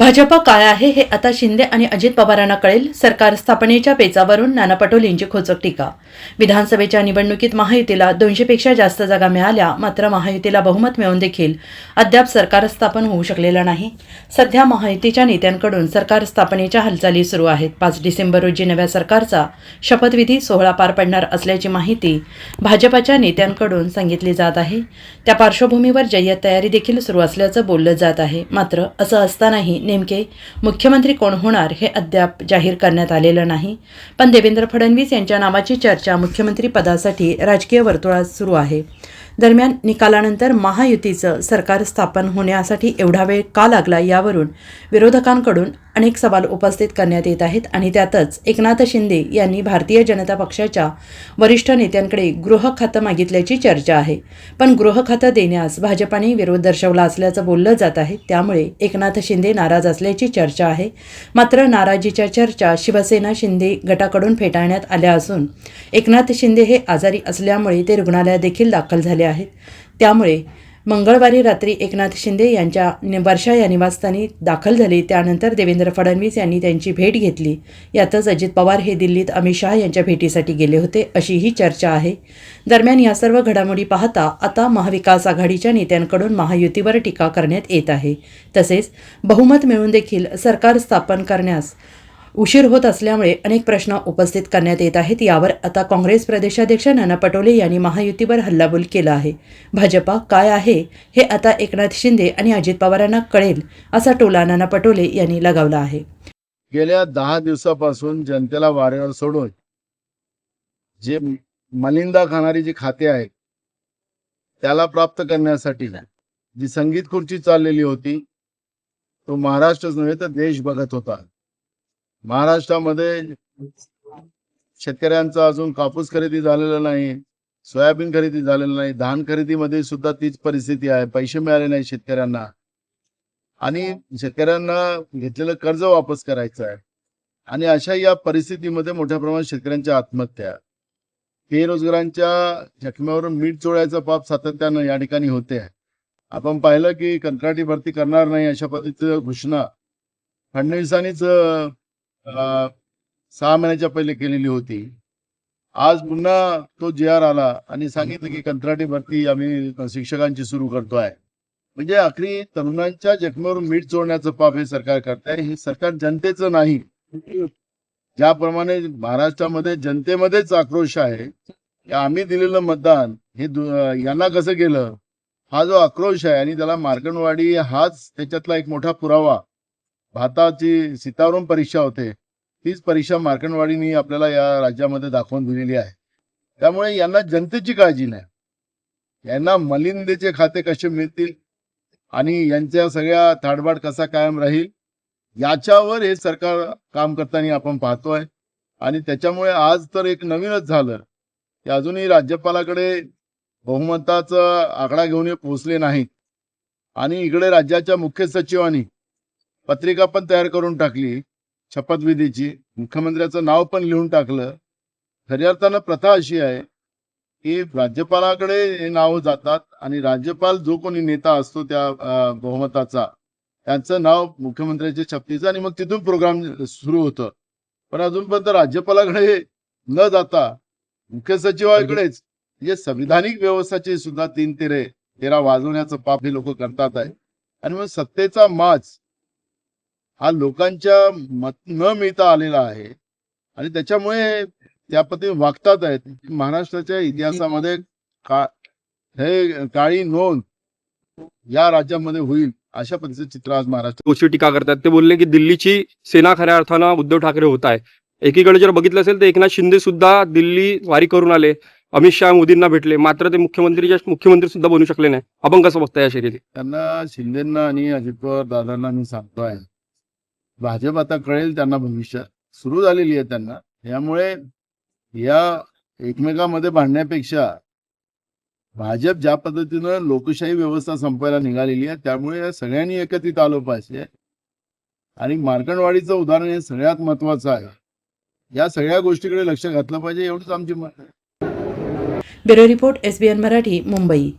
भाजप काय आहे हे आता शिंदे आणि अजित पवारांना कळेल. सरकार स्थापनेच्या पेचावरून नाना पटोलेंची खोचक टीका. विधानसभेच्या निवडणुकीत महायुतीला दोनशेपेक्षा जास्त जागा मिळाल्या मात्र महायुतीला बहुमत मिळून देखील अद्याप सरकार स्थापन होऊ शकलेलं नाही. सध्या महायुतीच्या नेत्यांकडून सरकार स्थापनेच्या हालचाली सुरू आहेत. पाच डिसेंबर रोजी नव्या सरकारचा शपथविधी सोहळा पार पडणार असल्याची माहिती भाजपाच्या नेत्यांकडून सांगितली जात आहे. त्या पार्श्वभूमीवर जय्यत तयारी देखील सुरू असल्याचं बोललं जात आहे. मात्र असं असतानाही नेमके मुख्यमंत्री कोण होणार हे अद्याप जाहीर करण्यात आलेलं नाही. पण देवेंद्र फडणवीस यांच्या नावाची चर्चा मुख्यमंत्री पदासाठी राजकीय वर्तुळात सुरू आहे. दरम्यान निकालानंतर महायुतीचं सरकार स्थापन होण्यासाठी एवढा वेळ का लागला यावरून विरोधकांकडून अनेक सवाल उपस्थित करण्यात येत आहेत आणि त्यातच एकनाथ शिंदे यांनी भारतीय जनता पक्षाच्या वरिष्ठ नेत्यांकडे गृह खातं मागितल्याची चर्चा आहे. पण गृह खातं देण्यास भाजपाने विरोध दर्शवला असल्याचं बोललं जात आहे. त्यामुळे एकनाथ शिंदे नाराज असल्याची चर्चा आहे. मात्र नाराजीच्या चर्चा शिवसेना शिंदे गटाकडून फेटाळण्यात आल्या असून एकनाथ शिंदे हे आजारी असल्यामुळे ते रुग्णालयात देखील दाखल झाले आहेत. त्यामुळे मंगळवारी रात्री एकनाथ शिंदे यांच्या वर्षा या निवासस्थानी दाखल झाले. त्यानंतर देवेंद्र फडणवीस यांनी त्यांची भेट घेतली. यातच अजित पवार हे दिल्लीत अमित शहा यांच्या भेटीसाठी गेले होते अशी ही चर्चा आहे. दरम्यान या सर्व घडामोडी पाहता आता महाविकास आघाडीच्या नेत्यांकडून महायुतीवर टीका करण्यात येत आहे. तसेच बहुमत मिळून देखील सरकार स्थापन करण्यास उशीर होत असल्यामुळे अनेक प्रश्न उपस्थित करण्यात येत आहेत. यावर आता काँग्रेस प्रदेशाध्यक्ष नाना पटोले यांनी महायुतीवर हल्लाबोल केला आहे. भाजपा काय आहे हे आता एकनाथ शिंदे आणि अजित पवारांना कळेल असा टोला नाना पटोले यांनी लगावला आहे. गेल्या दहा दिवसापासून जनतेला वाऱ्यावर सोडून जे मलिंदा खाणारी जी खाते आहेत त्याला प्राप्त करण्यासाठी जी संगीत खुर्ची चाललेली होती तो महाराष्ट्रच नव्हे तर देश बघत होता. महाराष्ट्रामध्ये शेतकऱ्यांचा अजून कापूस खरेदी झालेला नाही सोयाबीन खरेदी झालेलं नाही धान खरेदीमध्ये सुद्धा तीच परिस्थिती आहे. पैसे मिळाले नाही शेतकऱ्यांना. आणि शेतकऱ्यांना घेतलेलं कर्ज वापस करायचं आहे. आणि अशा या परिस्थितीमध्ये मोठ्या प्रमाणात शेतकऱ्यांच्या आत्महत्या. बेरोजगारांच्या जखम्यावरून मीठ चोळायचं पाप सातत्यानं या ठिकाणी होते आहे. आपण पाहिलं की कंत्राटी भरती करणार नाही अशा पद्धतीचं घोषणा फडणवीसांनीच सहा महिन्याच्या पहिले केलेली होती. आज पुन्हा तो जे आर आला आणि सांगितलं की कंत्राटी भरती आम्ही शिक्षकांची सुरू करतोय. म्हणजे आखरी तरुणांच्या जखमेवर मीठ चोळण्याचं पाप हे सरकार करत आहे हे सरकार जनतेचं नाही. ज्याप्रमाणे महाराष्ट्रामध्ये जनतेमध्येच आक्रोश आहे की आम्ही दिलेलं मतदान हे यांना कसं गेलं? हा जो आक्रोश आहे आणि त्याला मार्कंडवाडी हाच त्याच्यातला एक मोठा पुरावा. भाताची सीतावरून परीक्षा होते. तीच परीक्षा मार्कंडवाडीनी आपल्याला या राज्यामध्ये दाखवून दिलेली आहे. त्यामुळे यांना जनतेची काळजी नाही. यांना मलिंदेचे खाते कसे मिळतील आणि यांच्या सगळ्या थाडबाड कसा कायम राहील याच्यावर हे सरकार काम करताना आपण पाहतोय. आणि त्याच्यामुळे आज तर एक नवीनच झालं. की अजूनही राज्यपालाकडे बहुमताचा आकडा घेऊन हे पोहोचले नाहीत. आणि इकडे राज्याच्या मुख्य सचिवांनी पत्रिका पण तयार करून टाकली. शपथविधीची मुख्यमंत्र्याचं नाव पण लिहून टाकलं. खऱ्या अर्थानं प्रथा अशी आहे की राज्यपालाकडे हे नाव जातात आणि राज्यपाल जो कोणी नेता असतो त्या बहुमताचा त्यांचं नाव मुख्यमंत्र्याच्या छपतीचं आणि मग तिथून प्रोग्राम सुरू होतं. पण अजूनपर्यंत राज्यपालाकडे न जाता मुख्य सचिवाकडेच म्हणजे संविधानिक व्यवस्थेचे सुद्धा तीन तेरे तेरा वाजवण्याचं पाप हे लोक करतात आहे. आणि मग सत्तेचा माच हा लोकांच्या मत न मिळता आलेला आहे. आणि त्याच्यामुळे त्या पद्धतीने वागतात आहेत. महाराष्ट्राच्या इतिहासामध्ये का हे काळी नोंद या राज्यामध्ये होईल अशा पद्धतीचं चित्र आज महाराष्ट्र तोची टीका करतात. ते बोलले की दिल्लीची सेना खऱ्या अर्थानं उद्धव ठाकरे होत आहे. एकीकडे जर बघितलं असेल तर एकनाथ शिंदे सुद्धा दिल्ली वारी करून आले. अमित शहा मोदींना भेटले. मात्र ते मुख्यमंत्रीच्या मुख्यमंत्री सुद्धा बनू शकले नाही. आपण कसं बघता या शर्यती त्यांना शिंदेना आणि अजित पवार दादांना मी सांगतोय. भाजप आता कळेल त्यांना भविष्यात. सुरू झालेली आहे त्यांना. यामुळे या एकमेकांमध्ये भांडण्यापेक्षा भाजप ज्या पद्धतीनं लोकशाही व्यवस्था संपायला निघालेली आहे त्यामुळे या सगळ्यांनी एकत्रित आलो पाहिजे आणि मार्कंडवाडीचं उदाहरण हे सगळ्यात महत्वाचं आहे. या सगळ्या गोष्टीकडे लक्ष घातलं पाहिजे एवढंच आमची मत आहे. Bureau report SBN Marathi Mumbai.